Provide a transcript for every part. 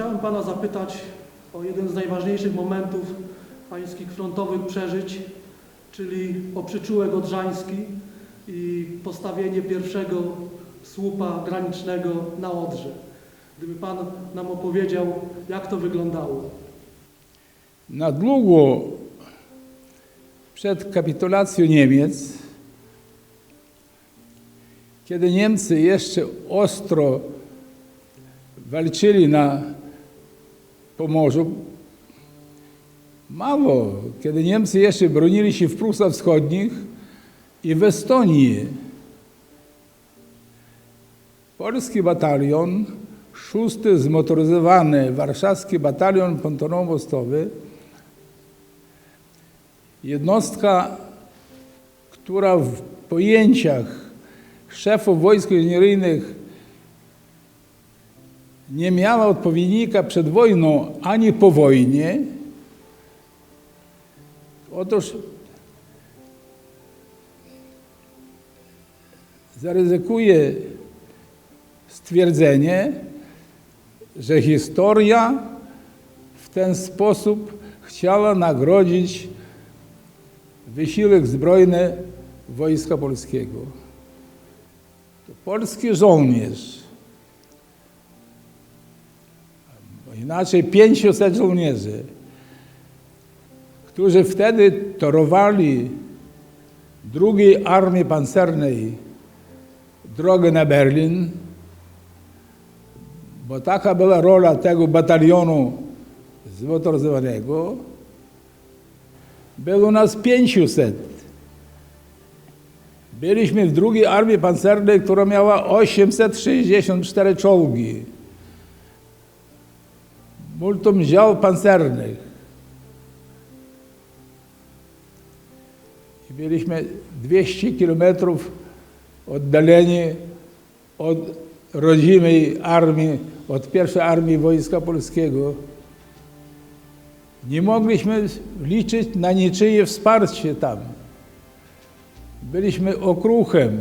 chciałem Pana zapytać o jeden z najważniejszych momentów Pańskich frontowych przeżyć, czyli o przyczółek odrzański i postawienie pierwszego słupa granicznego na Odrze. Gdyby Pan nam opowiedział, jak to wyglądało. Na długo przed kapitulacją Niemiec, kiedy Niemcy jeszcze ostro walczyli na Pomorzu, mało, kiedy Niemcy jeszcze bronili się w Prusach Wschodnich i w Estonii, polski batalion, szósty zmotoryzowany warszawski batalion pontonowo-mostowy, jednostka, która w pojęciach szefów wojsk inżynieryjnych nie miała odpowiednika przed wojną ani po wojnie. Otóż zaryzykuję stwierdzenie, że historia w ten sposób chciała nagrodzić wysiłek zbrojny Wojska Polskiego. To polski żołnierz, inaczej 500 żołnierzy, którzy wtedy torowali drugiej Armii Pancernej drogę na Berlin, bo taka była rola tego batalionu zmotoryzowanego, było nas 500. Byliśmy w drugiej armii pancernej, która miała 864 czołgi. Multum dział pancernych. I byliśmy 200 kilometrów oddaleni od rodzimej armii, od pierwszej armii Wojska Polskiego. Nie mogliśmy liczyć na niczyje wsparcie tam. Byliśmy okruchem,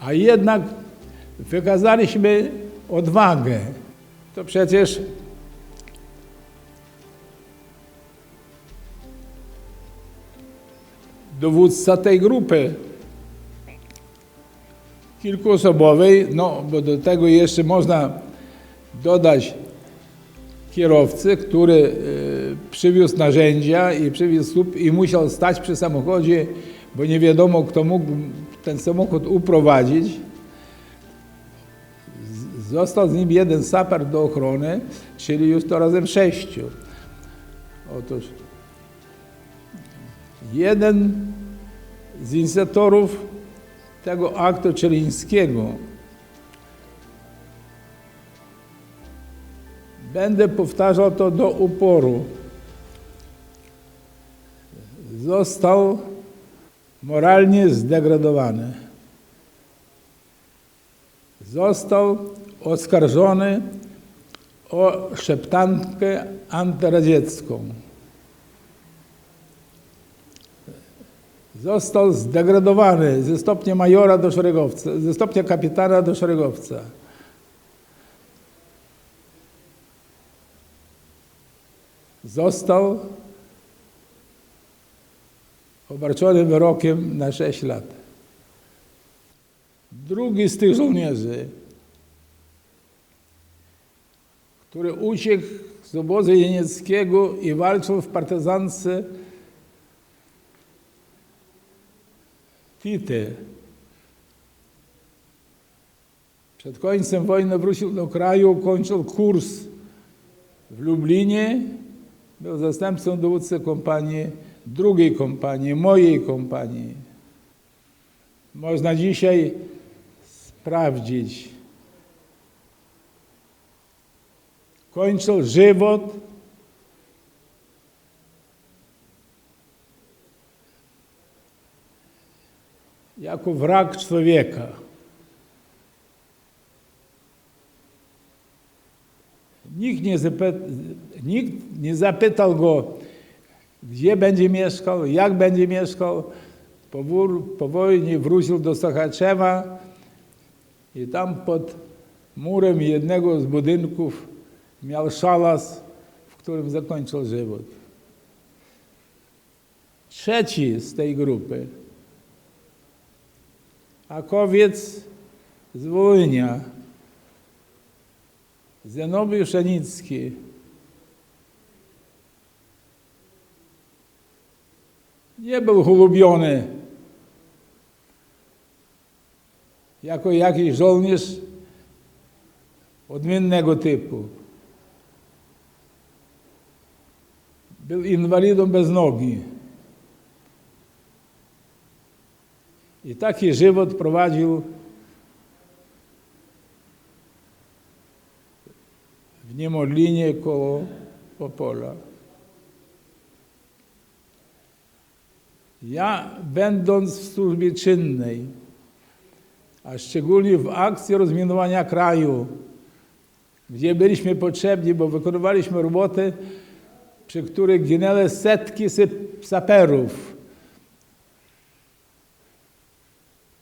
a jednak wykazaliśmy odwagę. To przecież dowódca tej grupy kilkuosobowej, no bo do tego jeszcze można dodać kierowcy, który e, przywiózł narzędzia i przywiózł słup i musiał stać przy samochodzie, bo nie wiadomo, kto mógł ten samochód uprowadzić. Został z nim jeden saper do ochrony, czyli już to razem sześciu. Otóż jeden z inicjatorów tego aktu czelińskiego Będę powtarzał to do uporu. Został moralnie zdegradowany. Został oskarżony o szeptankę antyradziecką. Został zdegradowany ze stopnia majora do szeregowca, ze stopnia kapitana do szeregowca. został obarczony wyrokiem na 6 lat. Drugi z tych żołnierzy, który uciekł z obozu jenieckiego i walczył w partyzance Tity. Przed końcem wojny wrócił do kraju, kończył kurs w Lublinie, był zastępcą dowódcy kompanii, drugiej kompanii, mojej kompanii. Można dzisiaj sprawdzić. Kończył żywot jako wrak człowieka. Nikt nie, nikt nie zapytał go, gdzie będzie mieszkał, jak będzie mieszkał. Po, po wojnie wrócił do Sochaczewa i tam pod murem jednego z budynków miał szałas, w którym zakończył żywot. Trzeci z tej grupy, Akowiec z Wołynia, Zenobiusz Szanicki, nie był chlubiony jako jakiś żołnierz odmiennego typu. Był inwalidą bez nogi. I taki żywot prowadził w Niemodlinie koło Opola. Ja, będąc w służbie czynnej, a szczególnie w akcji rozminowania kraju, gdzie byliśmy potrzebni, bo wykonywaliśmy roboty, przy których ginęły setki saperów.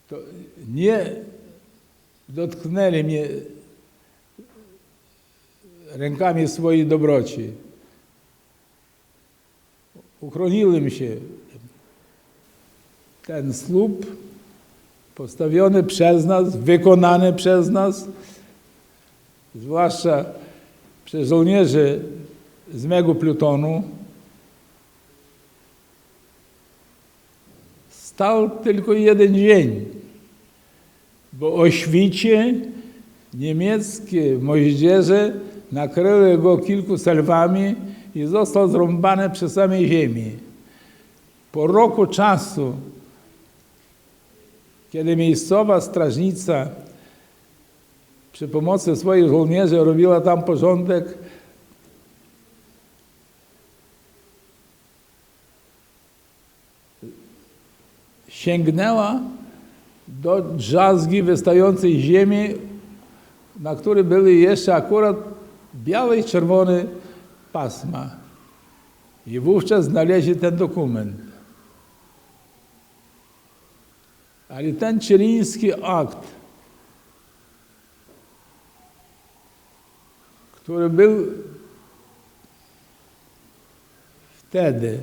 To nie dotknęli mnie rękami swojej dobroci. Uchroniłem się. Ten słup postawiony przez nas, wykonany przez nas, zwłaszcza przez żołnierzy z mego plutonu, stał tylko jeden dzień, bo o świcie niemieckie moździerze nakryły go kilku salwami i został zrąbany przy samej ziemi. Po roku czasu, kiedy miejscowa strażnica przy pomocy swoich żołnierzy robiła tam porządek, sięgnęła do drzazgi wystającej ziemi, na której były jeszcze akurat białe i czerwone pasma. I wówczas znaleźli ten dokument. Ale ten cieliński akt, który był wtedy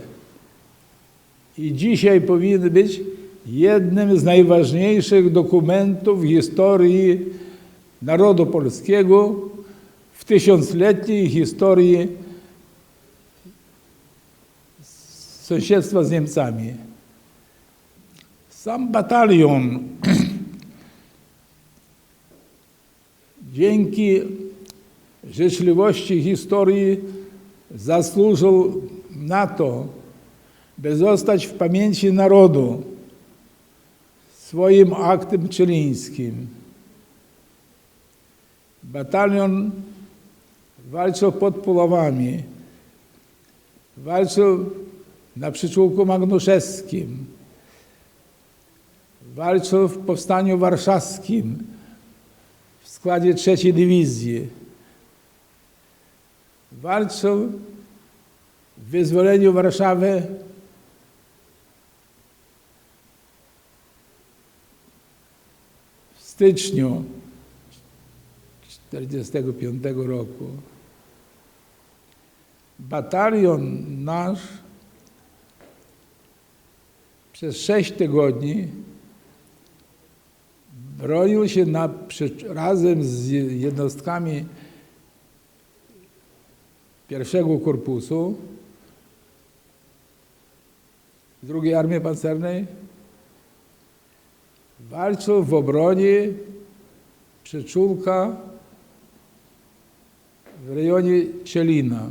i dzisiaj powinien być jednym z najważniejszych dokumentów historii narodu polskiego, w tysiącletniej historii sąsiedztwa z Niemcami. Sam batalion dzięki życzliwości historii zasłużył na to, by zostać w pamięci narodu swoim aktem czylińskim. Batalion walczył pod Puławami, walczył na przyczółku Magnuszewskim, walczył w Powstaniu Warszawskim w składzie trzeciej dywizji. Walczył w wyzwoleniu Warszawy styczniu 1945 roku. Batalion nasz przez sześć tygodni bronił się na, razem z jednostkami pierwszego korpusu drugiej Armii Pancernej. Walczył w obronie przyczółka w rejonie Cielina.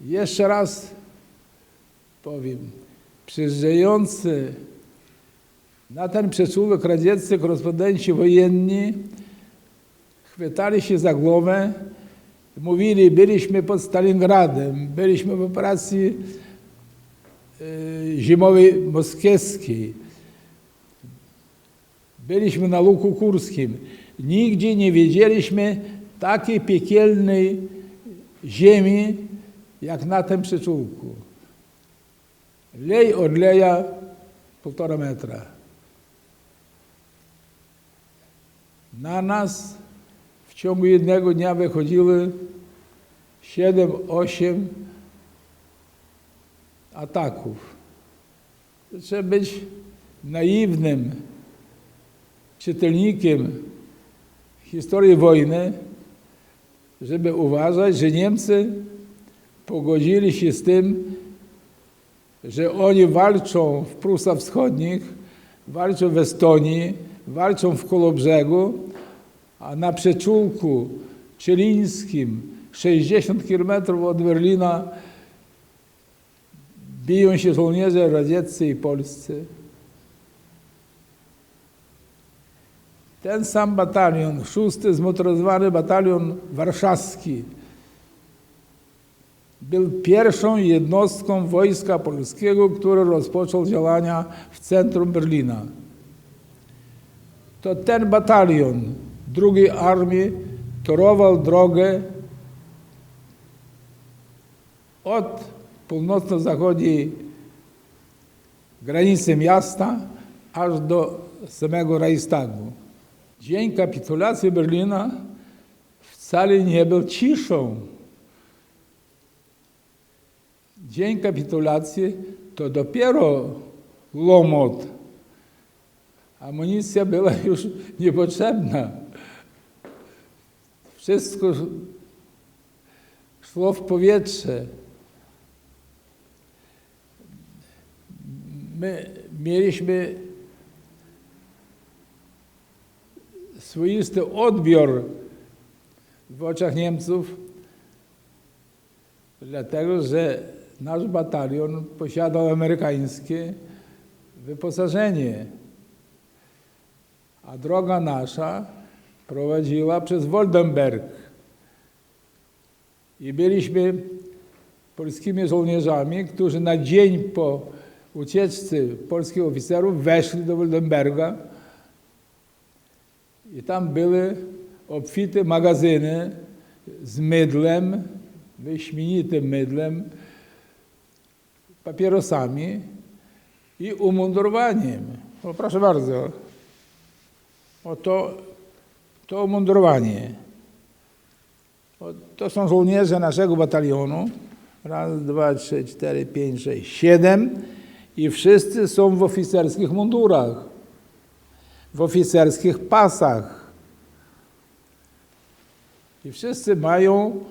Jeszcze raz powiem, przyjeżdżający na ten przyczółek radzieccy korespondenci wojenni chwytali się za głowę mówili, byliśmy pod Stalingradem, byliśmy w operacji zimowej moskiewskiej, byliśmy na Luku Kurskim. Nigdzie nie wiedzieliśmy takiej piekielnej ziemi, jak na tym przyczółku. Lej od leja półtora metra. Na nas ciągu jednego dnia wychodziły 7-8 ataków. Trzeba być naiwnym czytelnikiem historii wojny, żeby uważać, że Niemcy pogodzili się z tym, że oni walczą w Prusach Wschodnich, walczą w Estonii, walczą w Kolobrzegu, a na przeczółku cielińskim 60 km od Berlina biją się żołnierze radzieccy i polscy. Ten sam batalion, szósty zmotoryzowany batalion warszawski, był pierwszą jednostką wojska polskiego, który rozpoczął działania w centrum Berlina. To ten batalion drugiej armii torował drogę od północno-zachodniej granicy miasta aż do samego Reichstagu. Dzień kapitulacji Berlina wcale nie był ciszą. Dzień kapitulacji to dopiero łomot. Amunicja była już niepotrzebna. Wszystko szło w powietrze. My mieliśmy swoisty odbiór w oczach Niemców, dlatego że nasz batalion posiadał amerykańskie wyposażenie, a droga nasza prowadziła przez Woldenberg. I byliśmy polskimi żołnierzami, którzy na dzień po ucieczce polskich oficerów weszli do Woldenberga i tam były obfite magazyny z mydlem, wyśmienitym mydlem, papierosami i umundurowaniem. O, proszę bardzo. Oto to umundurowanie. O, to są żołnierze naszego batalionu. Raz, dwa, trzy, cztery, pięć, sześć, siedem. I wszyscy są w oficerskich mundurach, w oficerskich pasach. I wszyscy mają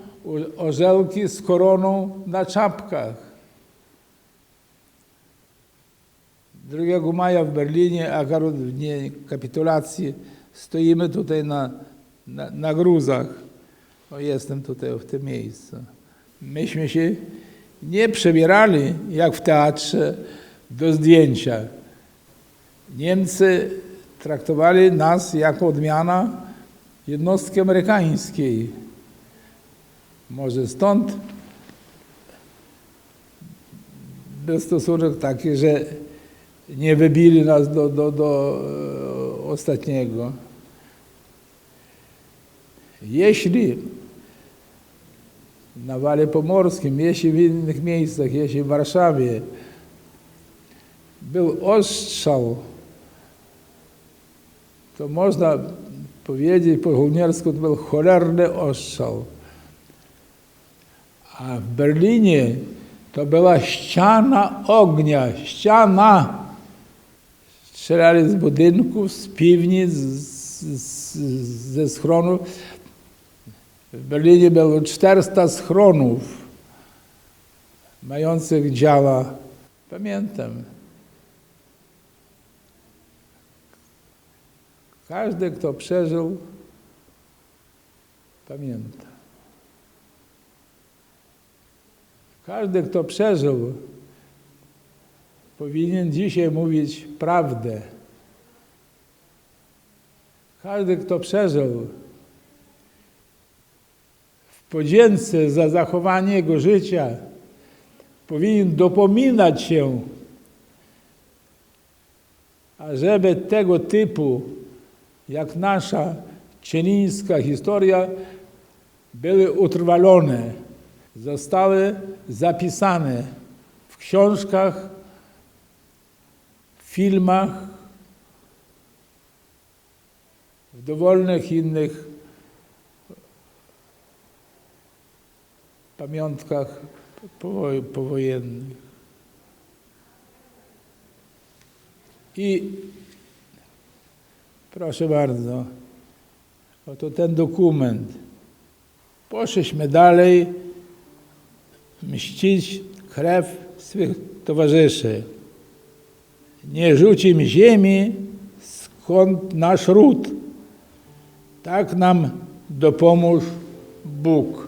orzełki z koroną na czapkach. 2 maja w Berlinie, akurat w dniu kapitulacji, stoimy tutaj na, na, na gruzach. O, jestem tutaj w tym miejscu. Myśmy się nie przebierali, jak w teatrze, do zdjęcia. Niemcy traktowali nas jako odmiana jednostki amerykańskiej. Może stąd był stosunek taki, że nie wybili nas do, do, do e, ostatniego. Jeśli na Wale Pomorskim, jeśli w innych miejscach, jeśli w Warszawie był ostrzał, to można powiedzieć po żołniersku, to był cholerny ostrzał. A w Berlinie to była ściana ognia, ściana. Strzelali z budynków, z piwnic, z, z, ze schronów. W Berlinie było 400 schronów mających działa. Pamiętam. Każdy, kto przeżył, pamięta. Każdy, kto przeżył, powinien dzisiaj mówić prawdę. Każdy, kto przeżył, w podzięce za zachowanie jego życia, powinien dopominać się, ażeby tego typu, jak nasza cienińska historia, były utrwalone, zostały zapisane w książkach, w filmach, w dowolnych innych pamiątkach powojennych. I proszę bardzo, oto ten dokument. Poszliśmy dalej mścić krew swych towarzyszy. Nie rzucim ziemi, skąd nasz ród. Tak nam dopomóż Bóg.